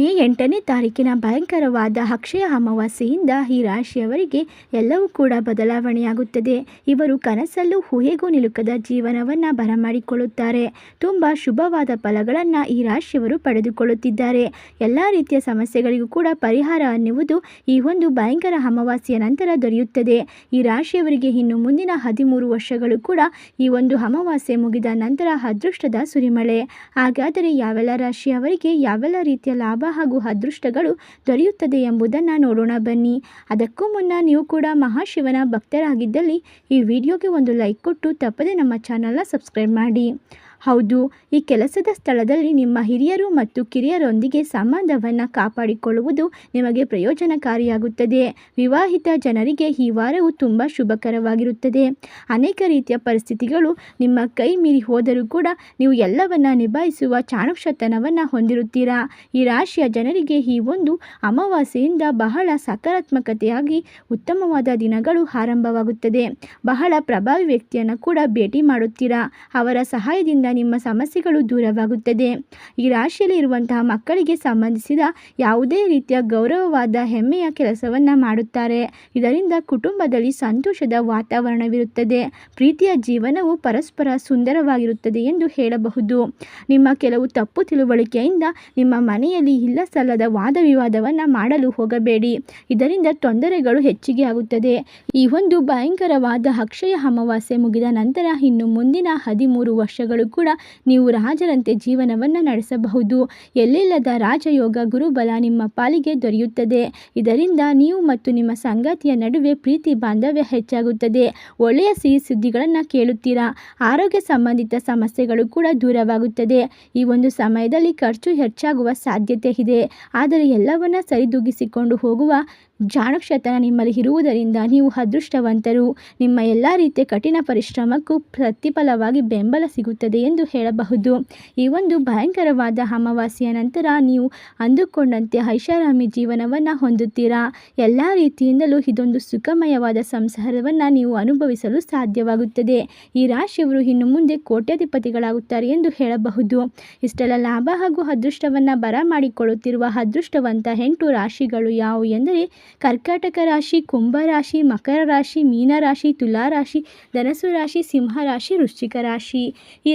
ಮೇ ಎಂಟನೇ ತಾರೀಕಿನ ಭಯಂಕರವಾದ ಅಕ್ಷಯ ಅಮಾವಾಸ್ಯೆಯಿಂದ ಈ ರಾಶಿಯವರಿಗೆ ಎಲ್ಲವೂ ಕೂಡ ಬದಲಾವಣೆಯಾಗುತ್ತದೆ. ಇವರು ಕನಸಲ್ಲೂ ಊಹೆಗೂ ನಿಲುಕದ ಜೀವನವನ್ನು ಬರಮಾಡಿಕೊಳ್ಳುತ್ತಾರೆ. ತುಂಬ ಶುಭವಾದ ಫಲಗಳನ್ನು ಈ ರಾಶಿಯವರು ಪಡೆದುಕೊಳ್ಳುತ್ತಿದ್ದಾರೆ. ಎಲ್ಲ ರೀತಿಯ ಸಮಸ್ಯೆಗಳಿಗೂ ಕೂಡ ಪರಿಹಾರ ಅನ್ನುವುದು ಈ ಒಂದು ಭಯಂಕರ ಅಮಾವಾಸ್ಯೆಯ ನಂತರ ದೊರೆಯುತ್ತದೆ. ಈ ರಾಶಿಯವರಿಗೆ ಇನ್ನು ಮುಂದಿನ ಹದಿಮೂರು ವರ್ಷಗಳು ಕೂಡ ಈ ಒಂದು ಅಮಾವಾಸ್ಯೆ ಮುಗಿದ ನಂತರ ಅದೃಷ್ಟದ ಸುರಿಮಳೆ. ಹಾಗಾದರೆ ಯಾವೆಲ್ಲ ರಾಶಿಯವರಿಗೆ ಯಾವೆಲ್ಲ ರೀತಿಯ ಲಾಭ ಹಾಗೂ ಅದೃಷ್ಟಗಳು ದೊರೆಯುತ್ತದೆ ಎಂಬುದನ್ನು ನೋಡೋಣ ಬನ್ನಿ. ಅದಕ್ಕೂ ಮುನ್ನ ನೀವು ಕೂಡ ಮಹಾಶಿವನ ಭಕ್ತರಾಗಿದ್ದಲ್ಲಿ ಈ ವಿಡಿಯೋಗೆ ಒಂದು ಲೈಕ್ ಕೊಟ್ಟು ತಪ್ಪದೆ ನಮ್ಮ ಚಾನಲ್ನ ಸಬ್ಸ್ಕ್ರೈಬ್ ಮಾಡಿ. ಹೌದು, ಈ ಕೆಲಸದ ಸ್ಥಳದಲ್ಲಿ ನಿಮ್ಮ ಹಿರಿಯರು ಮತ್ತು ಕಿರಿಯರೊಂದಿಗೆ ಸಂಬಂಧವನ್ನು ಕಾಪಾಡಿಕೊಳ್ಳುವುದು ನಿಮಗೆ ಪ್ರಯೋಜನಕಾರಿಯಾಗುತ್ತದೆ. ವಿವಾಹಿತ ಜನರಿಗೆ ಈ ವಾರವು ತುಂಬ ಶುಭಕರವಾಗಿರುತ್ತದೆ. ಅನೇಕ ರೀತಿಯ ಪರಿಸ್ಥಿತಿಗಳು ನಿಮ್ಮ ಕೈ ಮೀರಿ ಹೋದರೂ ಕೂಡ ನೀವು ಎಲ್ಲವನ್ನ ನಿಭಾಯಿಸುವ ಚಾಣುಕ್ಷತನವನ್ನು ಹೊಂದಿರುತ್ತೀರಾ? ಈ ರಾಶಿಯ ಜನರಿಗೆ ಈ ಒಂದು ಅಮಾವಾಸ್ಯೆಯಿಂದ ಬಹಳ ಸಕಾರಾತ್ಮಕತೆಯಾಗಿ ಉತ್ತಮವಾದ ದಿನಗಳು ಆರಂಭವಾಗುತ್ತದೆ. ಬಹಳ ಪ್ರಭಾವಿ ವ್ಯಕ್ತಿಯನ್ನು ಕೂಡ ಭೇಟಿ ಮಾಡುತ್ತೀರಾ? ಅವರ ಸಹಾಯದಿಂದ ನಿಮ್ಮ ಸಮಸ್ಯೆಗಳು ದೂರವಾಗುತ್ತದೆ. ಈ ರಾಶಿಯಲ್ಲಿ ಇರುವಂತಹ ಮಕ್ಕಳಿಗೆ ಸಂಬಂಧಿಸಿದ ಯಾವುದೇ ರೀತಿಯ ಗೌರವವಾದ ಹೆಮ್ಮೆಯ ಕೆಲಸವನ್ನು ಮಾಡುತ್ತಾರೆ. ಇದರಿಂದ ಕುಟುಂಬದಲ್ಲಿ ಸಂತೋಷದ ವಾತಾವರಣವಿರುತ್ತದೆ. ಪ್ರೀತಿಯ ಜೀವನವು ಪರಸ್ಪರ ಸುಂದರವಾಗಿರುತ್ತದೆ ಎಂದು ಹೇಳಬಹುದು. ನಿಮ್ಮ ಕೆಲವು ತಪ್ಪು ತಿಳುವಳಿಕೆಯಿಂದ ನಿಮ್ಮ ಮನೆಯಲ್ಲಿ ಇಲ್ಲ ಸಲ್ಲದ ವಾದ ವಿವಾದವನ್ನು ಮಾಡಲು ಹೋಗಬೇಡಿ. ಇದರಿಂದ ತೊಂದರೆಗಳು ಹೆಚ್ಚಿಗೆ ಆಗುತ್ತದೆ. ಈ ಒಂದು ಭಯಂಕರವಾದ ಅಕ್ಷಯ ಅಮಾವಾಸ್ಯೆ ಮುಗಿದ ನಂತರ ಇನ್ನು ಮುಂದಿನ ಹದಿಮೂರು ವರ್ಷಗಳು ಕೂಡ ನೀವು ರಾಜರಂತೆ ಜೀವನವನ್ನು ನಡೆಸಬಹುದು. ಎಲ್ಲಿಲ್ಲದ ರಾಜಯೋಗ ಗುರುಬಲ ನಿಮ್ಮ ಪಾಲಿಗೆ ದೊರೆಯುತ್ತದೆ. ಇದರಿಂದ ನೀವು ಮತ್ತು ನಿಮ್ಮ ಸಂಗಾತಿಯ ನಡುವೆ ಪ್ರೀತಿ ಬಾಂಧವ್ಯ ಹೆಚ್ಚಾಗುತ್ತದೆ. ಒಳ್ಳೆಯ ಸಿಹಿ ಸುದ್ದಿಗಳನ್ನು ಕೇಳುತ್ತೀರಾ? ಆರೋಗ್ಯ ಸಂಬಂಧಿತ ಸಮಸ್ಯೆಗಳು ಕೂಡ ದೂರವಾಗುತ್ತದೆ. ಈ ಒಂದು ಸಮಯದಲ್ಲಿ ಖರ್ಚು ಹೆಚ್ಚಾಗುವ ಸಾಧ್ಯತೆ ಇದೆ. ಆದರೆ ಎಲ್ಲವನ್ನ ಸರಿದೂಗಿಸಿಕೊಂಡು ಹೋಗುವ ಜಾಣಕ್ಷತನ ನಿಮ್ಮಲ್ಲಿ ಇರುವುದರಿಂದ ನೀವು ಅದೃಷ್ಟವಂತರು. ನಿಮ್ಮ ಎಲ್ಲ ರೀತಿಯ ಕಠಿಣ ಪರಿಶ್ರಮಕ್ಕೂ ಪ್ರತಿಫಲವಾಗಿ ಬೆಂಬಲ ಸಿಗುತ್ತದೆ ಎಂದು ಹೇಳಬಹುದು. ಈ ಒಂದು ಭಯಂಕರವಾದ ಅಮಾವಾಸ್ಯೆಯ ನಂತರ ನೀವು ಅಂದುಕೊಂಡಂತೆ ಐಷಾರಾಮಿ ಜೀವನವನ್ನು ಹೊಂದುತ್ತೀರಾ? ಎಲ್ಲ ರೀತಿಯಿಂದಲೂ ಇದೊಂದು ಸುಖಮಯವಾದ ಸಂಸಾರವನ್ನು ನೀವು ಅನುಭವಿಸಲು ಸಾಧ್ಯವಾಗುತ್ತದೆ. ಈ ರಾಶಿಯವರು ಇನ್ನು ಮುಂದೆ ಕೋಟ್ಯಾಧಿಪತಿಗಳಾಗುತ್ತಾರೆ ಎಂದು ಹೇಳಬಹುದು. ಇಷ್ಟೆಲ್ಲ ಲಾಭ ಹಾಗೂ ಅದೃಷ್ಟವನ್ನು ಬರಮಾಡಿಕೊಳ್ಳುತ್ತಿರುವ ಅದೃಷ್ಟವಂತ ಎಂಟು ರಾಶಿಗಳು ಯಾವುವು ಎಂದರೆ ಕರ್ಕಾಟಕ ರಾಶಿ, ಕುಂಭ ರಾಶಿ, ಮಕರ ರಾಶಿ ಮೀನರಾಶಿ ತುಲಾರಾಶಿ ತುಲಾ ರಾಶಿ ಧನಸು ರಾಶಿ, ಸಿಂಹ ರಾಶಿ, ವೃಶ್ಚಿಕ ರಾಶಿ. ಈ